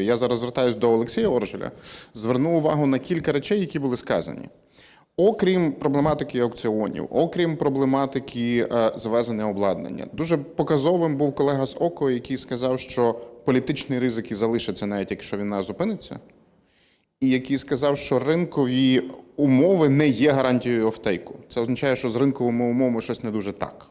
Я зараз звертаюся до Олексія Оржеля. Зверну увагу на кілька речей, які були сказані. Окрім проблематики аукціонів, окрім проблематики е, завезення обладнання, дуже показовим був колега з ОКО, який сказав, що політичні ризики залишаться, навіть якщо війна зупиниться, і який сказав, що ринкові умови не є гарантією офтейку. Це означає, що з ринковими умовами щось не дуже так.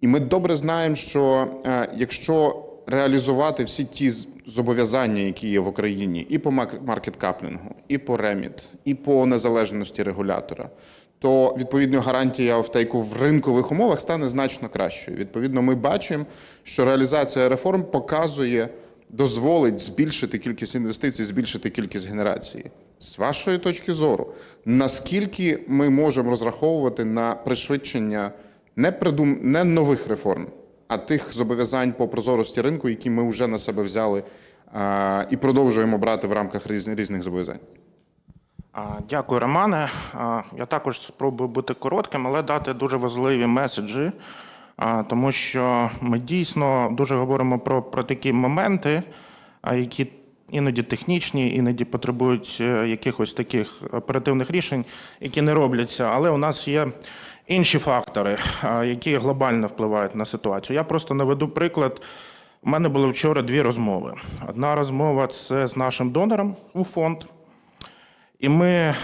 І ми добре знаємо, що е, якщо реалізувати всі ті зобов'язання, які є в Україні, і по маркеткаплінгу, і по реміт, і по незалежності регулятора, то відповідно гарантія офтейку в ринкових умовах стане значно кращою. Відповідно, ми бачимо, що реалізація реформ показує, дозволить збільшити кількість інвестицій, збільшити кількість генерації. З вашої точки зору, наскільки ми можемо розраховувати на пришвидшення не придум... не нових реформ, а тих зобов'язань по прозорості ринку, які ми вже на себе взяли і продовжуємо брати в рамках різних зобов'язань. Дякую, Романе. Я також спробую бути коротким, але дати дуже важливі меседжі, тому що ми дійсно дуже говоримо про, про такі моменти, які іноді технічні, іноді потребують е, якихось таких оперативних рішень, які не робляться. Але у нас є інші фактори, які глобально впливають на ситуацію. Я просто наведу приклад. У мене було вчора дві розмови. Одна розмова це з нашим донором у фонд. І ми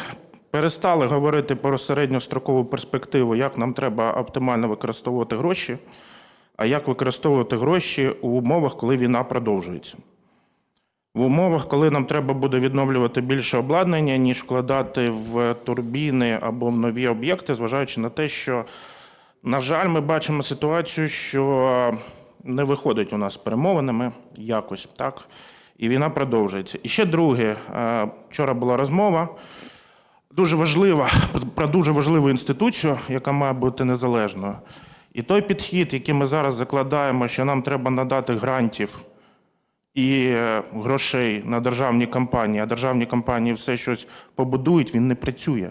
перестали говорити про середньострокову перспективу, як нам треба оптимально використовувати гроші, а як використовувати гроші у умовах, коли війна продовжується. В умовах, коли нам треба буде відновлювати більше обладнання, ніж вкладати в турбіни або в нові об'єкти, зважаючи на те, що, на жаль, ми бачимо ситуацію, що не виходить у нас з перемовинами якось, так? І війна продовжується. І ще друге, е, вчора була розмова дуже важлива про дуже важливу інституцію, яка має бути незалежною. І той підхід, який ми зараз закладаємо, що нам треба надати грантів і е, грошей на державні компанії, а державні компанії все щось побудують, він не працює.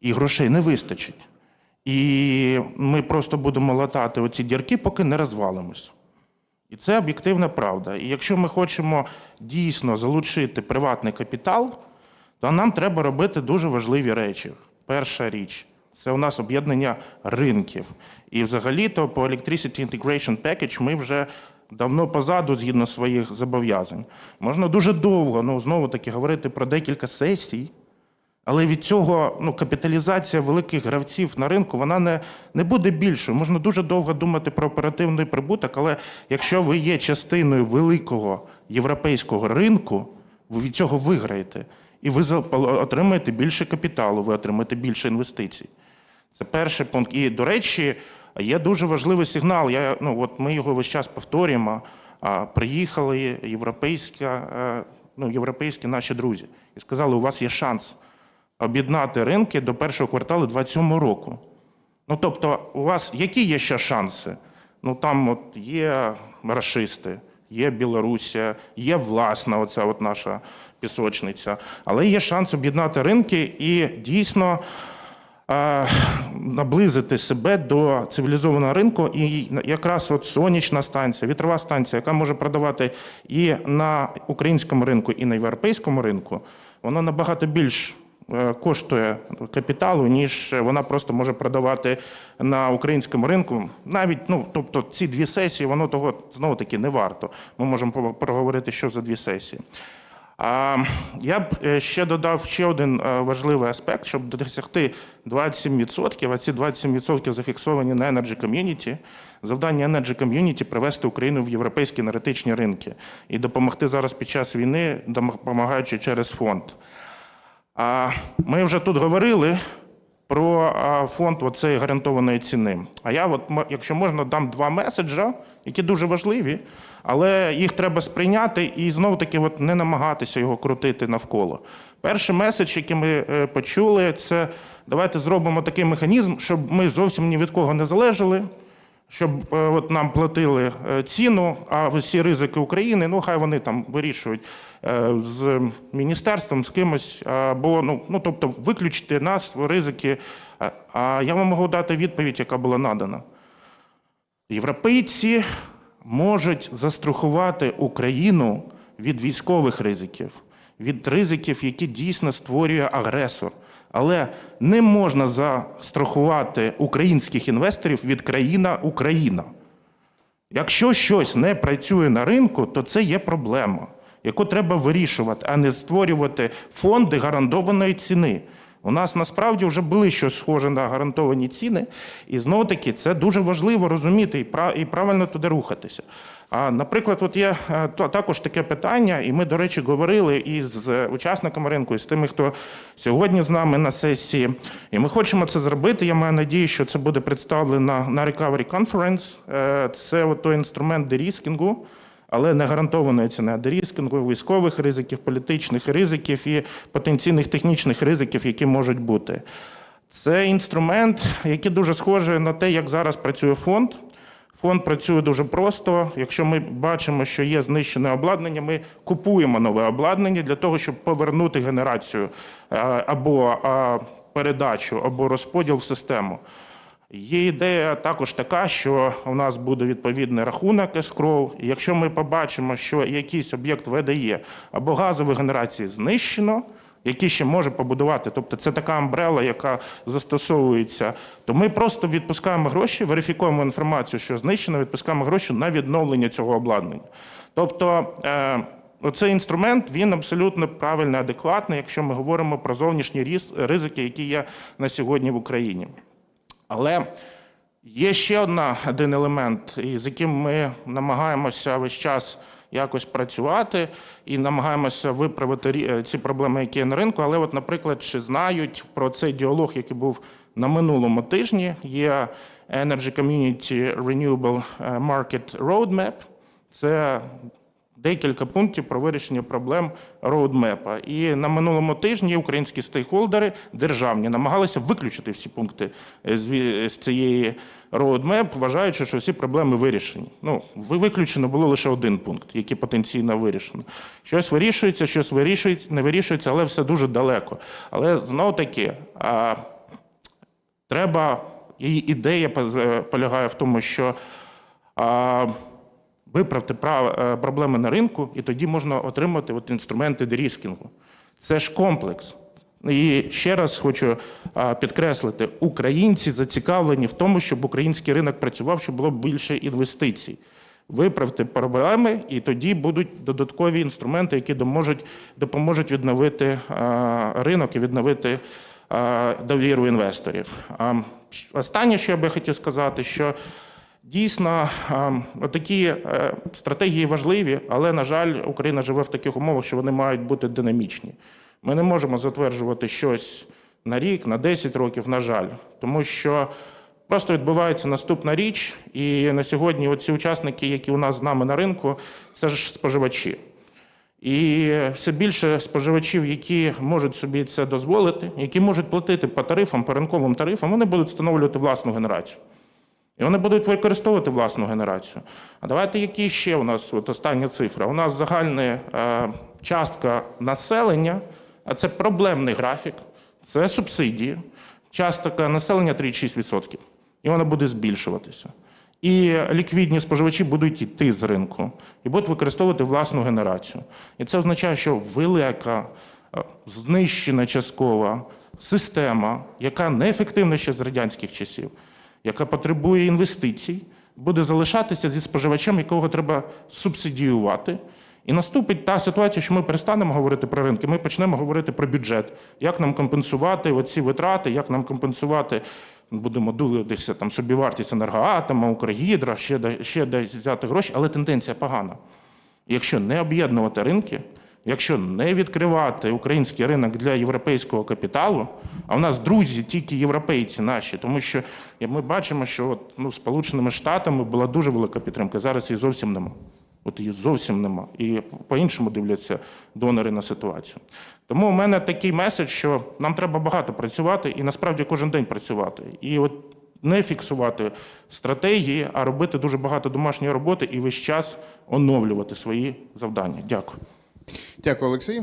І грошей не вистачить. І ми просто будемо латати оці дірки, поки не розвалимось. І це об'єктивна правда. І якщо ми хочемо дійсно залучити приватний капітал, то нам треба робити дуже важливі речі. Перша річ це у нас об'єднання ринків. І взагалі-то по Electricity Integration Package ми вже давно позаду згідно своїх зобов'язань. Можна дуже довго, ну знову таки, говорити про декілька сесій. Але від цього ну, капіталізація великих гравців на ринку вона не, не буде більшою. Можна дуже довго думати про оперативний прибуток, але якщо ви є частиною великого європейського ринку, ви від цього виграєте. І ви отримаєте більше капіталу, ви отримаєте більше інвестицій. Це перший пункт. І, до речі, є дуже важливий сигнал. Я, ну, от ми його весь час повторюємо. Приїхали європейська, е, ну, європейські наші друзі і сказали, у вас є шанс об'єднати ринки до першого кварталу 2027 року. Ну, тобто, у вас які є ще шанси? Ну, там от є рашисти, є Білорусія, є власна оця от наша пісочниця, але є шанс об'єднати ринки і дійсно наблизити себе до цивілізованого ринку. І якраз от сонячна станція, вітрова станція, яка може продавати і на українському ринку, і на європейському ринку, вона набагато більш е, коштує капіталу, ніж вона просто може продавати на українському ринку. Навіть ну, тобто ці дві сесії, воно того знову таки не варто. Ми можемо проговорити, що за дві сесії. Я б е, ще додав ще один е, важливий аспект, щоб досягти 27%, а ці 27% зафіксовані на Energy Community. Завдання Energy Community – привести Україну в європейські енергетичні ринки і допомогти зараз під час війни, допомагаючи через фонд. Ми вже тут говорили про фонд оцеї гарантованої ціни. А я, от, якщо можна, дам два меседжа, які дуже важливі, але їх треба сприйняти і знову таки от, не намагатися його крутити навколо. Перший меседж, який ми е, почули, це давайте зробимо такий механізм, щоб ми зовсім ні від кого не залежали щоб е, от нам платили е, ціну, а всі ризики України, ну хай вони там вирішують з міністерством, з кимось, або ну, ну тобто виключити нас ризики. А я вам можу дати відповідь, яка була надана. Європейці можуть застрахувати Україну від військових ризиків, від ризиків, які дійсно створює агресор. Але не можна застрахувати українських інвесторів від країна Україна. Якщо щось не працює на ринку, то це є проблема, яку треба вирішувати, а не створювати фонди гарантованої ціни. У нас насправді вже були щось схоже на гарантовані ціни, і знову таки це дуже важливо розуміти і правильно туди рухатися. А наприклад, от є е, також таке питання, і ми, до речі, говорили із е, учасниками ринку, і з тими, хто сьогодні з нами на сесії. І ми хочемо це зробити. Я маю надію, що це буде представлено на Recovery Conference. Е, Це от той інструмент деріскінгу, але не гарантованої ціни, деріскінгу, військових ризиків, політичних ризиків і потенційних технічних ризиків, які можуть бути. Це інструмент, який дуже схожий на те, як зараз працює фонд. Фонд працює дуже просто. Якщо ми бачимо, що є знищене обладнання, ми купуємо нове обладнання для того, щоб повернути генерацію е, або е, передачу, або розподіл в систему. Є ідея також така, що у нас буде відповідний рахунок escrow. І Якщо ми побачимо, що якийсь об'єкт ВДЄ або газової генерації знищено, який ще може побудувати, тобто це така амбрела, яка застосовується, то ми просто відпускаємо гроші, верифікуємо інформацію, що знищено, відпускаємо гроші на відновлення цього обладнання. Тобто е, оцей інструмент він абсолютно правильний, адекватний, якщо ми говоримо про зовнішні ризики, які є на сьогодні в Україні. Але є ще одна, один елемент, з яким ми намагаємося весь час якось працювати і намагаємося виправити ці проблеми, які є на ринку. Але, от, наприклад, чи знають про цей діалог, який був на минулому тижні, є Energy Community Renewable Market Roadmap. Це декілька пунктів про вирішення проблем роудмепа. І на минулому тижні українські стейкхолдери державні намагалися виключити всі пункти з з цієї роудмеп, вважаючи, що всі проблеми вирішені. Ну, виключено було лише один пункт, який потенційно вирішено. Щось вирішується, щось вирішується, не вирішується, але все дуже далеко. Але знов таки. а, Треба, її ідея полягає в тому, що а, виправити прав- е, проблеми на ринку, і тоді можна отримати от інструменти деріскінгу. Це ж комплекс. І ще раз хочу підкреслити: українці зацікавлені в тому, щоб український ринок працював, щоб було більше інвестицій. Виправте проблеми, і тоді будуть додаткові інструменти, які доможуть, допоможуть відновити ринок і відновити довіру інвесторів. Останнє, що я би хотів сказати, що Дійсно, ем, такі е, стратегії важливі, але, на жаль, Україна живе в таких умовах, що вони мають бути динамічні. Ми не можемо затверджувати щось на рік, на 10 років, на жаль, тому що просто відбувається наступна річ, і на сьогодні оці учасники, які у нас з нами на ринку, це ж споживачі. І все більше споживачів, які можуть собі це дозволити, які можуть платити по тарифам, по ринковим тарифам, вони будуть встановлювати власну генерацію. І вони будуть використовувати власну генерацію. А давайте які ще у нас от остання цифра. У нас загальна е, частка населення, а це проблемний графік, це субсидії. Частка населення 36%. І вона буде збільшуватися. І ліквідні споживачі будуть йти з ринку і будуть використовувати власну генерацію. І це означає, що велика е, знищена часткова система, яка неефективна ще з радянських часів, яка потребує інвестицій, буде залишатися зі споживачем, якого треба субсидіювати. І наступить та ситуація, що ми перестанемо говорити про ринки, ми почнемо говорити про бюджет. Як нам компенсувати оці витрати, як нам компенсувати, будемо дивитися там собівартість енергоатома, Укргідра, ще, ще десь взяти гроші, але тенденція погана. Якщо не об'єднувати ринки, якщо не відкривати український ринок для європейського капіталу, а в нас друзі тільки європейці наші, тому що ми бачимо, що от, ну, Сполученими Штатами була дуже велика підтримка, зараз її зовсім нема. От її зовсім нема. І по-іншому дивляться донори на ситуацію. Тому у мене такий меседж, що нам треба багато працювати і насправді кожен день працювати. І от не фіксувати стратегії, а робити дуже багато домашньої роботи і весь час оновлювати свої завдання. Дякую. Дякую, Олексій.